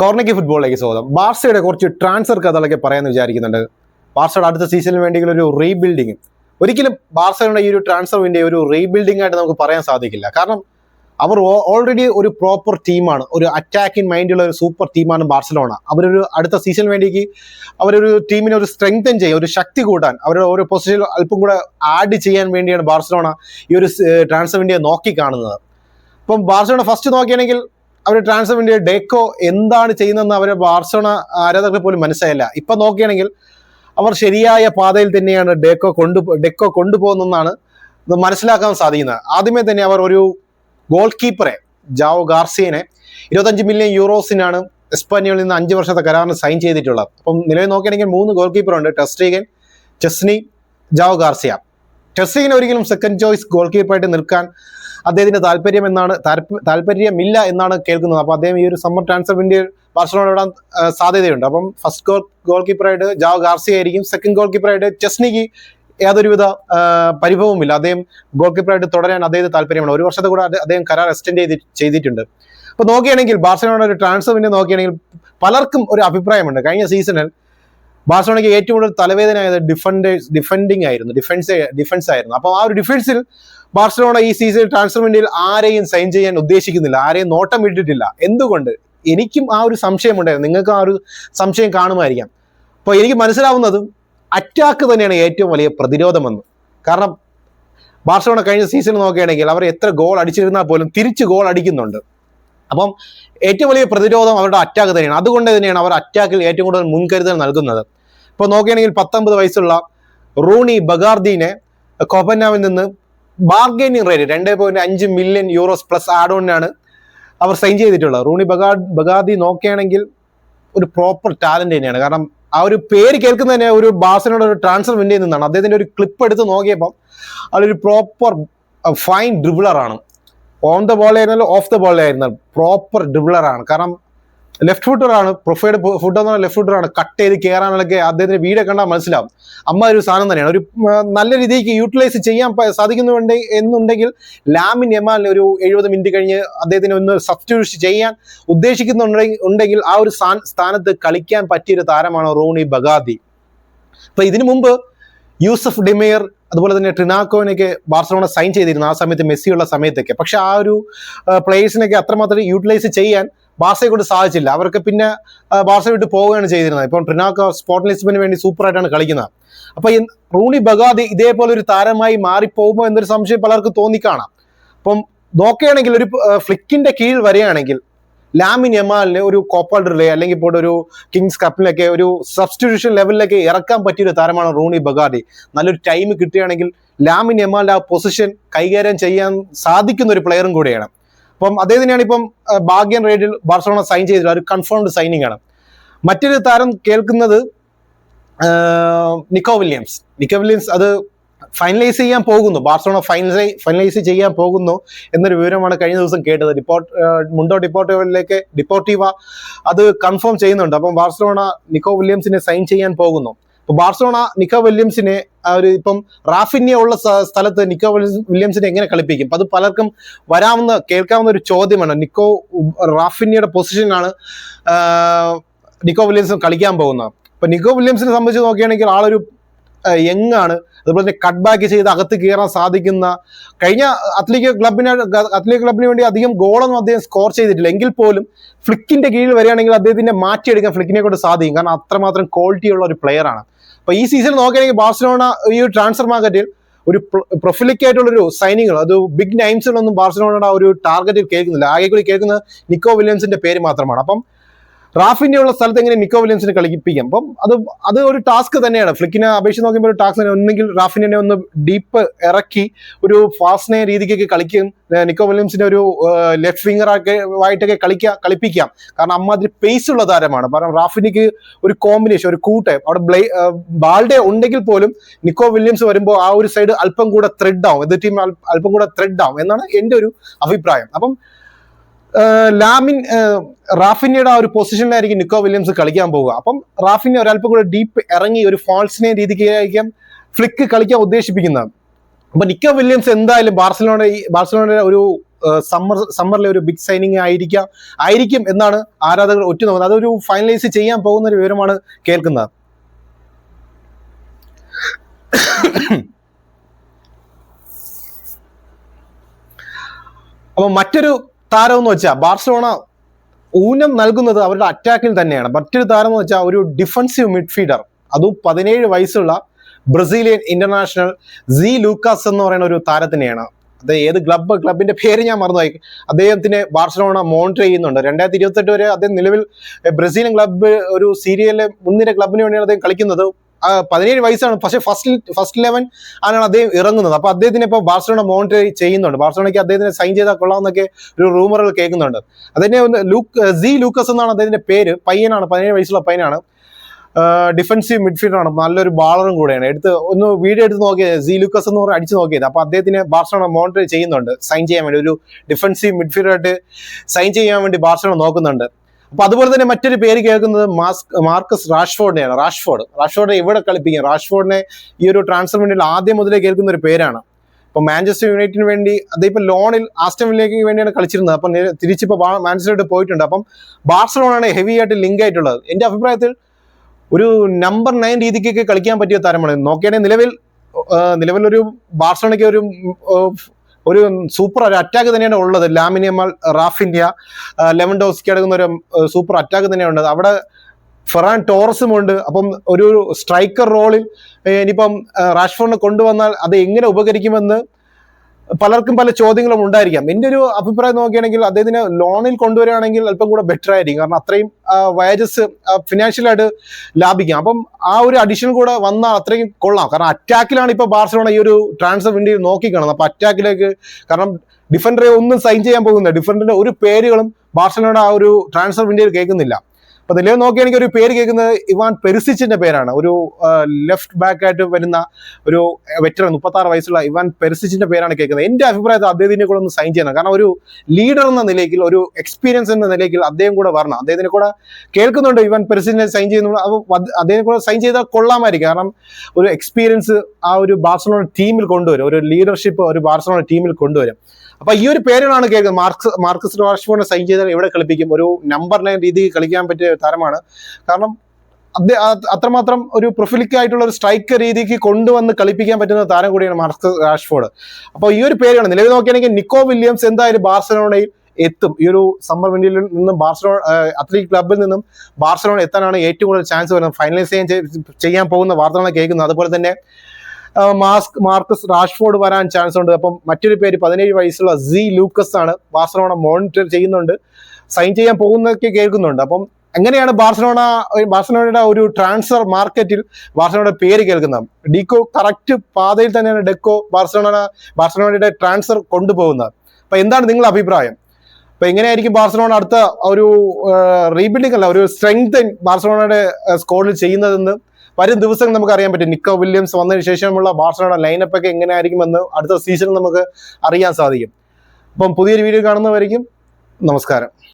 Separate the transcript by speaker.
Speaker 1: കോർണയ്ക്ക് ഫുട്ബോളിലേക്ക് സ്വാഗതം. ബാർസയുടെ കുറച്ച് ട്രാൻസ്ഫർ കഥകളൊക്കെ പറയാമെന്ന് വിചാരിക്കുന്നുണ്ട്. ബാർസയുടെ അടുത്ത സീസണിന് വേണ്ടിയുള്ള ഒരു റീബിൽഡിങ് ഒരിക്കലും ബാർസയുടെ ഈ ഒരു ട്രാൻസ്ഫറിന്റെ ഒരു റീബിൽഡിംഗ് ആയിട്ട് നമുക്ക് പറയാൻ സാധിക്കില്ല. കാരണം അവർ ഓൾറെഡി ഒരു പ്രോപ്പർ ടീമാണ് ഒരു അറ്റാക്കിംഗ് മൈൻഡുള്ള ഒരു സൂപ്പർ ടീമാണ് ബാർസലോണ അവരൊരു അടുത്ത സീസൺ വേണ്ടിക്ക് അവരൊരു ടീമിനെ ഒരു സ്ട്രെങ്തൻ ചെയ്യാൻ ഒരു ശക്തി കൂട്ടാൻ. അവരുടെ ഓരോ പൊസിഷനിൽ അല്പം കൂടെ ആഡ് ചെയ്യാൻ വേണ്ടിയാണ് ബാർസലോണ ഈ ഒരു ട്രാൻസ്ഫർ വേണ്ടിയെ നോക്കി കാണുന്നത്. ഇപ്പം ബാർസലോണ ഫസ്റ്റ് നോക്കിയാണെങ്കിൽ അവർ ട്രാൻസ്ഫർ ഇന്ത്യ ഡേക്കോ എന്താണ് ചെയ്യുന്നതെന്ന് അവരെ ബാർസലോണ ആരാധകർ പോലും മനസ്സിലായില്ല. ഇപ്പം നോക്കുകയാണെങ്കിൽ അവർ ശരിയായ പാതയിൽ തന്നെയാണ് ഡേക്കോ കൊണ്ടു ഡെക്കോ കൊണ്ടുപോകുന്നതെന്നാണ് മനസ്സിലാക്കാൻ സാധിക്കുന്നത്. ആദ്യമേ തന്നെ അവർ ഒരു ഗോൾ കീപ്പറെ ജാവോ ഗാർസിയനെ ഇരുപത്തഞ്ച് മില്യൺ യൂറോസിനാണ് എസ്പാനിയോയിൽ നിന്ന് അഞ്ച് വർഷത്തെ കരാറിന് സൈൻ ചെയ്തിട്ടുള്ളത്. അപ്പം നിലവിൽ നോക്കുകയാണെങ്കിൽ മൂന്ന് goal കീപ്പറുണ്ട് ter Stegen Szczesny Joan Garcia ter Stegen ഒരിക്കലും സെക്കൻഡ് ചോയ്സ് ഗോൾ കീപ്പറായിട്ട് നിൽക്കാൻ അദ്ദേഹത്തിന്റെ താല്പര്യം എന്നാണ് താല്പര്യമില്ല എന്നാണ് കേൾക്കുന്നത്. അപ്പോൾ അദ്ദേഹം ഈ ഒരു സമ്മർ ട്രാൻസ്ഫർ വിൻഡിയിൽ ബാർസലോണ ഇടാൻ സാധ്യതയുണ്ട്. അപ്പം ഫസ്റ്റ് ഗോൾ ഗോൾ കീപ്പറായിട്ട് ജാവ് ഗാർസിയ ആയിരിക്കും സെക്കൻഡ് ഗോൾ കീപ്പറായിട്ട് ചെസ്നിക്ക് യാതൊരുവിധ പരിഭവമില്ല അദ്ദേഹം ഗോൾ കീപ്പറായിട്ട് തുടരാൻ അദ്ദേഹത്തെ താല്പര്യമാണ്. ഒരു വർഷത്തെ കൂടെ അദ്ദേഹം കരാർ എക്സ്റ്റെൻഡ് ചെയ്ത് ചെയ്തിട്ടുണ്ട്. അപ്പോൾ നോക്കുകയാണെങ്കിൽ ബാർസലോണ ഒരു ട്രാൻസ്ഫർ വിൻഡോ നോക്കുകയാണെങ്കിൽ പലർക്കും ഒരു അഭിപ്രായമുണ്ട്. കഴിഞ്ഞ സീസണിൽ ബാർസലോണയ്ക്ക് ഏറ്റവും കൂടുതൽ തലവേദന ആയത് ഡിഫൻഡേഴ്സ് ഡിഫൻഡിങ് ആയിരുന്നു. ഡിഫൻസ് ഡിഫൻസ് ആയിരുന്നു. അപ്പോൾ ആ ഒരു ഡിഫൻസിൽ ബാർസലോണ ഈ സീസൺ ട്രാൻസ്ഫർ വിൻഡോയിൽ ആരെയും സൈൻ ചെയ്യാൻ ഉദ്ദേശിക്കുന്നില്ല. ആരെയും നോട്ടം ഇട്ടിട്ടില്ല. എന്തുകൊണ്ട്? എനിക്കും ആ ഒരു സംശയം ഉണ്ടായിരുന്നു. നിങ്ങൾക്ക് ആ ഒരു സംശയം കാണുമായിരിക്കാം. അപ്പോൾ എനിക്ക് മനസ്സിലാവുന്നതും അറ്റാക്ക് തന്നെയാണ് ഏറ്റവും വലിയ പ്രതിരോധമെന്ന്. കാരണം ബാർസലോണ കഴിഞ്ഞ സീസൺ നോക്കുകയാണെങ്കിൽ അവർ എത്ര ഗോൾ അടിച്ചിരുന്നാൽ പോലും തിരിച്ച് ഗോൾ അടിക്കുന്നുണ്ട്. അപ്പം ഏറ്റവും വലിയ പ്രതിരോധം അവരുടെ അറ്റാക്ക് തന്നെയാണ്. അതുകൊണ്ട് തന്നെയാണ് അവർ അറ്റാക്കിൽ ഏറ്റവും കൂടുതൽ മുൻകരുതൽ നൽകുന്നത്. ഇപ്പോൾ നോക്കുകയാണെങ്കിൽ പത്തൊമ്പത് വയസ്സുള്ള റൂണി ബഗാർദീനെ കോപ്പന്നാവിൽ നിന്ന് ബാർഗൈനിങ് റേറ്റ് രണ്ട് പോയിന്റ് അഞ്ച് മില്യൺ യൂറോസ് പ്ലസ് ആഡ് ഓണിനാണ് അവർ സൈൻ ചെയ്തിട്ടുള്ളത്. റൂണി ബഗാ ബഗാദി നോക്കുകയാണെങ്കിൽ ഒരു പ്രോപ്പർ ടാലന്റ് തന്നെയാണ്. കാരണം ആ ഒരു പേര് കേൾക്കുന്ന തന്നെ ഒരു ബാസിനോട് ഒരു ട്രാൻസ്ഫർ വിൻ നിന്നാണ്. അദ്ദേഹത്തിന്റെ ഒരു ക്ലിപ്പ് എടുത്ത് നോക്കിയപ്പോൾ അതൊരു പ്രോപ്പർ ഫൈൻ ഡ്രിബിളർ ആണ്. ഓൺ ദ ബോൾ ആയിരുന്നാലും ഓഫ് ദ ബോൾ ആയിരുന്നാലും പ്രോപ്പർ ഡ്രിബിളർ ആണ്. കാരണം ലെഫ്റ്റ് ഫുട്ടറാണ് പ്രൊഫൈഡ് ഫുഡ് എന്ന് പറഞ്ഞാൽ ലെഫ്റ്റ് ഫുട്ടറാണ് കട്ട് ചെയ്ത് കയറാനൊക്കെ അദ്ദേഹത്തിന്റെ വീട് കണ്ടാൽ മനസ്സിലാവും. അമ്മ ഒരു സാധനം തന്നെയാണ്. ഒരു നല്ല രീതിക്ക് യൂട്ടിലൈസ് ചെയ്യാൻ സാധിക്കുന്നുണ്ട് എന്നുണ്ടെങ്കിൽ ലാമിൻ എമാൽ ഒരു എഴുപത് മിനിറ്റ് കഴിഞ്ഞ് അദ്ദേഹത്തിന് ഒന്ന് സബ്സ്റ്റിറ്റ്യൂട്ട് ചെയ്യാൻ ഉദ്ദേശിക്കുന്നുണ്ടെങ്കിൽ ഉണ്ടെങ്കിൽ ആ ഒരു സ്ഥാന- സ്ഥാനത്ത് കളിക്കാൻ പറ്റിയൊരു താരമാണ് റോണി ബഗാദി. അപ്പൊ ഇതിനു മുമ്പ് യൂസഫ് ഡിമേയർ അതുപോലെ തന്നെ ട്രിനാക്കോനൊക്കെ ബാർസലോണ സൈൻ ചെയ്തിരുന്നു ആ സമയത്ത് മെസ്സിയുള്ള സമയത്തൊക്കെ. പക്ഷെ ആ ഒരു പ്ലേയേഴ്സിനൊക്കെ അത്രമാത്രം യൂട്ടിലൈസ് ചെയ്യാൻ ബാർസയെ കൊണ്ട് സാധിച്ചില്ല. അവർക്ക് പിന്നെ ബാസ വിട്ട് പോവുകയാണ് ചെയ്തിരുന്നത്. ഇപ്പം ട്രിനാക്കോ സ്പോർട്ട് ലിസ്ബന് വേണ്ടി സൂപ്പറായിട്ടാണ് കളിക്കുന്നത്. അപ്പൊ ഈ റൂണി ബഗാദി ഇതേപോലെ ഒരു താരമായി മാറിപ്പോകുമോ എന്നൊരു സംശയം പലർക്കും തോന്നിക്കാണാം. അപ്പം നോക്കുകയാണെങ്കിൽ ഒരു ഫ്ലിക്കിന്റെ കീഴിൽ വരികയാണെങ്കിൽ ലാമിൻ യമാലിനെ ഒരു കോപ്പാൾഡറിലെ അല്ലെങ്കിൽ ഇപ്പോൾ ഒരു കിങ്സ് കപ്പിലൊക്കെ ഒരു സബ്സ്റ്റിറ്റ്യൂഷൻ ലെവലിലേക്ക് ഇറക്കാൻ പറ്റിയ ഒരു താരമാണ് റൂണി ബഗാദി. നല്ലൊരു ടൈം കിട്ടുകയാണെങ്കിൽ ലാമിൻ യമാലിന്റെ ആ പൊസിഷൻ കൈകാര്യം ചെയ്യാൻ സാധിക്കുന്ന ഒരു പ്ലെയറും കൂടിയാണ്. അപ്പം അദ്ദേഹത്തിനെയാണ് ഇപ്പം ഭാഗ്യൻ റേഡിൽ ബാർസലോണ സൈൻ ചെയ്തിട്ടുള്ള ഒരു കൺഫേംഡ് സൈനിങ് ആണ്. മറ്റൊരു താരം കേൾക്കുന്നത് നിക്കോ വില്യംസ്. നിക്കോ വില്യംസ് അത് ഫൈനലൈസ് ചെയ്യാൻ പോകുന്നു. ബാർസലോണ ഫൈനലൈ ഫൈനലൈസ് ചെയ്യാൻ പോകുന്നു എന്നൊരു വിവരമാണ് കഴിഞ്ഞ ദിവസം കേട്ടത്. ഡിപ്പോർട്ട് മുണ്ടോ ഡിപ്പോർട്ടീവയിലേക്ക് ഡിപ്പോർട്ടീവ അത് കൺഫേം ചെയ്യുന്നുണ്ട്. അപ്പം ബാർസലോണ നിക്കോ വില്യംസിനെ സൈൻ ചെയ്യാൻ പോകുന്നു. അപ്പൊ ബാർസലോണ നിക്കോ വില്യംസിനെ ഒരു ഇപ്പം റാഫിന്യ ഉള്ള സ്ഥ- സ്ഥലത്ത് നിക്കോ വില്യംസിനെ എങ്ങനെ കളിപ്പിക്കും? അത് പലർക്കും വരാവുന്ന കേൾക്കാവുന്ന ഒരു ചോദ്യമാണ്. നിക്കോ റാഫിന്യയുടെ പൊസിഷനാണ് നിക്കോ വില്യംസ് കളിക്കാൻ പോകുന്നത്. അപ്പൊ നിക്കോ വില്യംസിനെ സംബന്ധിച്ച് നോക്കുകയാണെങ്കിൽ ആളൊരു യങ് ആണ് അതുപോലെ തന്നെ കട്ട് ബാക്ക് ചെയ്ത് അകത്ത് കയറാൻ സാധിക്കുന്ന കഴിഞ്ഞ അത്ലറ്റിക് ക്ലബിന് അത്ലറ്റിക് ക്ലബിന് വേണ്ടി അധികം ഗോളൊന്നും അദ്ദേഹം സ്കോർ ചെയ്തിട്ടില്ല. എങ്കിൽ പോലും ഫ്ലിക്കിന്റെ കീഴിൽ വരികയാണെങ്കിൽ അദ്ദേഹത്തിന്റെ മാറ്റിയെടുക്കാൻ ഫ്ലിക്കിനെ കൊണ്ട് സാധിക്കും. കാരണം അത്രമാത്രം ക്വാളിറ്റി ഉള്ള ഒരു പ്ലെയർ ആണ് അപ്പൊ ഈ സീസൺ നോക്കുകയാണെങ്കിൽ ബാർസലോണ ഈ ട്രാൻസ്ഫർ മാർക്കറ്റിൽ ഒരു പ്രൊഫിലിക് ആയിട്ടുള്ള ഒരു സൈനിങ്ങൾ അത് ബിഗ് നൈംസിലൊന്നും ബാർസലോണയുടെ ഒരു ടാർഗറ്റ് കേൾക്കുന്നില്ല. ആകെ കൂടി കേൾക്കുന്നത് നിക്കോ വില്യംസിന്റെ പേര് മാത്രമാണ്. അപ്പം റാഫിന്റെ ഉള്ള സ്ഥലത്ത് എങ്ങനെ നിക്കോ വില്യംസിനെ കളിപ്പിക്കാം? അപ്പം അത് അത് ഒരു ടാസ്ക് തന്നെയാണ്. ഫ്ലിക്കിനെ അപേക്ഷിച്ച് നോക്കുമ്പോൾ ഒരു ടാസ്ക് തന്നെ. ഒന്നെങ്കിൽ റാഫിനെ ഒന്ന് ഡീപ്പ് ഇറക്കി ഒരു ഫാസ്റ്റിനെ രീതിക്കൊക്കെ കളിക്കും. നിക്കോ വില്യംസിനെ ഒരു ലെഫ്റ്റ് വിംഗർ ആയിട്ടൊക്കെ കളിക്കാം കളിപ്പിക്കാം. കാരണം അമ്മാതിരി പേസ് ഉള്ള താരമാണ്. കാരണം റാഫിനിക്ക് ഒരു കോമ്പിനേഷൻ ഒരു കൂട്ട് അവിടെ ബ്ലേ ബാൾഡേ ഉണ്ടെങ്കിൽ പോലും നിക്കോ വില്യംസ് വരുമ്പോൾ ആ ഒരു സൈഡ് അല്പം കൂടെ ത്രെഡ് ആവും. എതിർ ടീം അല്പം കൂടെ ത്രെഡ് ആവും എന്നാണ് എന്റെ ഒരു അഭിപ്രായം. അപ്പം ലാമിൻ റാഫിനിയുടെ ആ ഒരു പൊസിഷനിലായിരിക്കും നിക്കോ വില്യംസ് കളിക്കാൻ പോവുക. അപ്പം റാഫിനെ ഒരല്പം കൂടെ ഡീപ്പ് ഇറങ്ങി ഒരു ഫാൾസിനെ രീതിക്കായിരിക്കും ഫ്ലിക്ക് കളിക്കാൻ ഉദ്ദേശിപ്പിക്കുന്നത്. അപ്പൊ നിക്കോ വില്യംസ് എന്തായാലും ബാർസലോണ ബാർസലോണയുടെ ഒരു സമ്മർ സമ്മറിലെ ഒരു ബിഗ് സൈനിങ് ആയിരിക്കാം ആയിരിക്കും എന്നാണ് ആരാധകർ ഒറ്റുനോക്കുന്നത് അതൊരു ഫൈനലൈസ് ചെയ്യാൻ പോകുന്ന ഒരു വിവരമാണ് കേൾക്കുന്നത്. അപ്പൊ മറ്റൊരു താരം എന്ന് വെച്ചാൽ ബാർസലോണ ഊനം നൽകുന്നത് അവരുടെ അറ്റാക്കിൽ തന്നെയാണ്. മറ്റൊരു താരം എന്ന് വെച്ചാൽ ഒരു ഡിഫൻസീവ് മിഡ്ഫീൽഡർ അതും പതിനേഴ് വയസ്സുള്ള ബ്രസീലിയൻ ഇന്റർനാഷണൽ സി ലൂക്കാസ് എന്ന് പറയുന്ന ഒരു താരത്തിനെയാണ് അത് ഏത് ക്ലബ്ബ് ക്ലബിന്റെ പേര് ഞാൻ മറന്നുപോയി. അദ്ദേഹത്തിന് ബാർസലോണ മോണിറ്റർ ചെയ്യുന്നുണ്ട്. രണ്ടായിരത്തി ഇരുപത്തെട്ട് വരെ അദ്ദേഹം നിലവിൽ ബ്രസീലിയൻ ക്ലബ് ഒരു സീരിയലിലെ മുൻനിര ക്ലബിന് വേണ്ടിയാണ് അദ്ദേഹം കളിക്കുന്നത്. പതിനേഴ് വയസ്സാണ്. പക്ഷേ ഫസ്റ്റ് ഫസ്റ്റ് ലെവൻ ആണ് അദ്ദേഹം ഇറങ്ങുന്നത്. അപ്പൊ അദ്ദേഹത്തിന് ഇപ്പോൾ ബാർസലോണ മോണിറ്റർ ചെയ്യുന്നുണ്ട്. ബാർസലോണയ്ക്ക് അദ്ദേഹത്തിന് സൈൻ ചെയ്താൽ കൊള്ളാമെന്നൊക്കെ ഒരു റൂമറുകൾ കേൾക്കുന്നുണ്ട്. അതിനെ ഒന്ന് ലൂക്ക് സി ലൂക്കസ് എന്നാണ് അദ്ദേഹത്തിന്റെ പേര്. പയ്യനാണ്. പതിനേഴ് വയസ്സുള്ള പയ്യനാണ്. ഡിഫൻസീവ് മിഡ്ഫീൽഡർ ആണ്. നല്ലൊരു ബാളറും കൂടെയാണ്. എടുത്ത് ഒന്ന് വീഡിയോ എടുത്ത് നോക്കിയത് സി ലൂക്കസ് എന്ന് പറഞ്ഞ് അടിച്ചു നോക്കിയത്. അപ്പൊ അദ്ദേഹത്തിന് ബാർസലോണ മോണിറ്റർ ചെയ്യുന്നുണ്ട്. സൈൻ ചെയ്യാൻ വേണ്ടി ഒരു ഡിഫൻസീവ് മിഡ്ഫീൽഡറായിട്ട് സൈൻ ചെയ്യാൻ വേണ്ടി ബാർസലോണ നോക്കുന്നുണ്ട്. അപ്പൊ അതുപോലെ തന്നെ മറ്റൊരു പേര് കേൾക്കുന്നത് മാസ്ക് മാർക്കസ് റാഷ്ഫോർഡിനെയാണ്. റാഷ്ഫോർഡ്. റാഷ്ഫോർഡിനെ ഇവിടെ കളിപ്പിക്കുക റാഷ്ഫോർഡിനെ ഈ ഒരു ട്രാൻസ്ഫർ വേണ്ടി ആദ്യം മുതലേ കേൾക്കുന്ന ഒരു പേരാണ്. ഇപ്പൊ മാഞ്ചസ്റ്റർ യുണൈറ്റഡിന് വേണ്ടി അതിപ്പോ ലോണിൽ ആസ്റ്റമിലേക്ക് വേണ്ടിയാണ് കളിച്ചിരുന്നത്. അപ്പം തിരിച്ചിപ്പോ മാഞ്ചസ്റ്ററിൽ മാഞ്ചസ്റ്ററിലോട്ട് പോയിട്ടുണ്ട്. അപ്പം ബാർസലോണാണ് ഹെവി ആയിട്ട് ലിങ്ക് ആയിട്ടുള്ളത്. എന്റെ അഭിപ്രായത്തിൽ ഒരു നമ്പർ നയൻ രീതിക്കൊക്കെ കളിക്കാൻ പറ്റിയ താരമാണ്. നോക്കിയാണെങ്കിൽ നിലവിൽ നിലവിലൊരു ബാർസലോണയ്ക്ക് ഒരു ഒരു സൂപ്പർ ഒരു അറ്റാക്ക് തന്നെയാണ് ഉള്ളത്. ലാമിനിയമാൽ റാഫിന്ത്യ ലെവൻഡോസ്കി അടങ്ങുന്ന ഒരു സൂപ്പർ അറ്റാക്ക് തന്നെയാണ് ഉള്ളത്. അവിടെ ഫെറാൻ ടോറസും ഉണ്ട്. അപ്പം ഒരു സ്ട്രൈക്കർ റോളിൽ ഇനിയിപ്പം റാഷ്ഫോണിനെ കൊണ്ടുവന്നാൽ അത് എങ്ങനെ ഉപകരിക്കുമെന്ന് പലർക്കും പല ചോദ്യങ്ങളും ഉണ്ടായിരിക്കാം. എന്റെ ഒരു അഭിപ്രായം നോക്കുകയാണെങ്കിൽ അദ്ദേഹത്തിന് ലോണിൽ കൊണ്ടുവരികയാണെങ്കിൽ അല്പം കൂടെ ബെറ്റർ ആയിരിക്കും. കാരണം അത്രയും വയജസ് ഫിനാൻഷ്യലായിട്ട് ലാഭിക്കാം. അപ്പം ആ ഒരു അഡീഷൻ കൂടെ വന്നാൽ അത്രയും കൊള്ളാം. കാരണം അറ്റാക്കിലാണ് ഇപ്പൊ ബാർസലോണ ഈ ഒരു ട്രാൻസ്ഫർ വിൻഡിയിൽ നോക്കിക്കാണുന്നത്. അപ്പൊ അറ്റാക്കിലേക്ക് കാരണം ഡിഫൻഡറെ ഒന്നും സൈൻ ചെയ്യാൻ പോകുന്നില്ല. ഡിഫൻഡറിന്റെ ഒരു പേരുകളും ബാർസലോണ ആ ഒരു ട്രാൻസ്ഫർ വിൻഡിയിൽ കേൾക്കുന്നില്ല. അപ്പൊ നിലവിൽ നോക്കുകയാണെങ്കിൽ ഒരു പേര് കേൾക്കുന്നത് ഇവാൻ പെരിസിച്ചിന്റെ പേരാണ്. ഒരു ലെഫ്റ്റ് ബാക്ക് ആയിട്ട് വരുന്ന ഒരു വെറ്ററൻ മുപ്പത്തി ആറ് വയസ്സുള്ള ഇവാൻ പെരിസിച്ചിന്റെ പേരാണ് കേൾക്കുന്നത്. എന്റെ അഭിപ്രായത്തിൽ അദ്ദേഹത്തിനെ കൂടെ ഒന്ന് സൈൻ ചെയ്യണം. കാരണം ഒരു ലീഡർ എന്ന നിലയ്ക്ക് ഒരു എക്സ്പീരിയൻസ് എന്ന നിലയ്ക്ക് അദ്ദേഹം കൂടെ വരണം. അദ്ദേഹത്തിനെ കൂടെ കേൾക്കുന്നുണ്ട് ഇവാൻ പെരിസിച്ചിനെ സൈൻ ചെയ്യുന്നു അപ്പോൾ അദ്ദേഹം കൂടെ സൈൻ ചെയ്താൽ കൊള്ളാമായിരിക്കും. കാരണം ഒരു എക്സ്പീരിയൻസ് ആ ഒരു ബാർസലോണ ടീമിൽ കൊണ്ടുവരും. ഒരു ലീഡർഷിപ്പ് ഒരു ബാർസലോണ ടീമിൽ കൊണ്ടുവരും. അപ്പൊ ഈ ഒരു പേരുകളാണ് കേൾക്കുന്നത്. മാർക്സ് മാർക്കസ് റാഷ്ഫോർഡിനെ സൈൻ ചെയ്താൽ എവിടെ കളിപ്പിക്കും? ഒരു നമ്പർ നയൻ രീതിയിൽ കളിക്കാൻ പറ്റിയ താരമാണ്. കാരണം അദ്ദേഹം അത്രമാത്രം ഒരു പ്രൊഫിലിക് ആയിട്ടുള്ള ഒരു സ്ട്രൈക്കർ രീതിക്ക് കൊണ്ടുവന്ന് കളിപ്പിക്കാൻ പറ്റുന്ന താരം കൂടിയാണ് മാർക്കസ് റാഷ്ഫോർഡ് അപ്പോൾ ഈ ഒരു പേരാണ്. നിലവിൽ നോക്കുകയാണെങ്കിൽ നിക്കോ വില്യംസ് എന്തായാലും ബാർസലോണയിൽ എത്തും. ഈ ഒരു സമ്മർ വിൻഡിയിൽ നിന്നും ബാർസലോണ അത്ലറ്റിക് ക്ലബിൽ നിന്നും ബാർസലോണ എത്താനാണ് ഏറ്റവും കൂടുതൽ ചാൻസ് വരുന്നത്. ഫൈനലൈസ് ചെയ്യാൻ ചെയ്യാൻ പോകുന്ന വാർത്തകളാണ് കേൾക്കുന്നത്. അതുപോലെ തന്നെ മാസ്ക് മാർക്കസ് റാഷ്ഫോർഡ് വരാൻ ചാൻസ് ഉണ്ട്. അപ്പം മറ്റൊരു പേര് പതിനേഴ് വയസ്സുള്ള സി ലൂക്കസ് ആണ് ബാർസലോണ മോണിറ്റർ ചെയ്യുന്നുണ്ട്. സൈൻ ചെയ്യാൻ പോകുന്നതൊക്കെ കേൾക്കുന്നുണ്ട്. അപ്പം എങ്ങനെയാണ് ബാർസലോണ ബാർസലോണയുടെ ഒരു ട്രാൻസ്ഫർ മാർക്കറ്റിൽ ബാർസലോണയുടെ പേര് കേൾക്കുന്നത്. ഡിക്കോ കറക്റ്റ് പാതയിൽ തന്നെയാണ് ഡെക്കോ ബാർസലോണ ബാർസലോണയുടെ ട്രാൻസ്ഫർ കൊണ്ടുപോകുന്നത്. അപ്പൊ എന്താണ് നിങ്ങളുടെ അഭിപ്രായം? അപ്പൊ എങ്ങനെയായിരിക്കും ബാർസലോണ അടുത്ത ഒരു റീബിൽഡിംഗ് അല്ല ഒരു സ്ട്രെങ്ത് ബാർസലോണയുടെ സ്കോഡിൽ ചെയ്യുന്നതെന്ന് വരും ദിവസങ്ങൾ നമുക്ക് അറിയാൻ പറ്റും. നിക്കോ വില്യംസ് വന്നതിന് ശേഷമുള്ള ബാർസലോണ ലൈനപ്പ് ഒക്കെ എങ്ങനെയായിരിക്കുമെന്ന് അടുത്ത സീസണിൽ നമുക്ക് അറിയാൻ സാധിക്കും. അപ്പം പുതിയൊരു വീഡിയോ കാണുന്നവരായിരിക്കും നമസ്കാരം.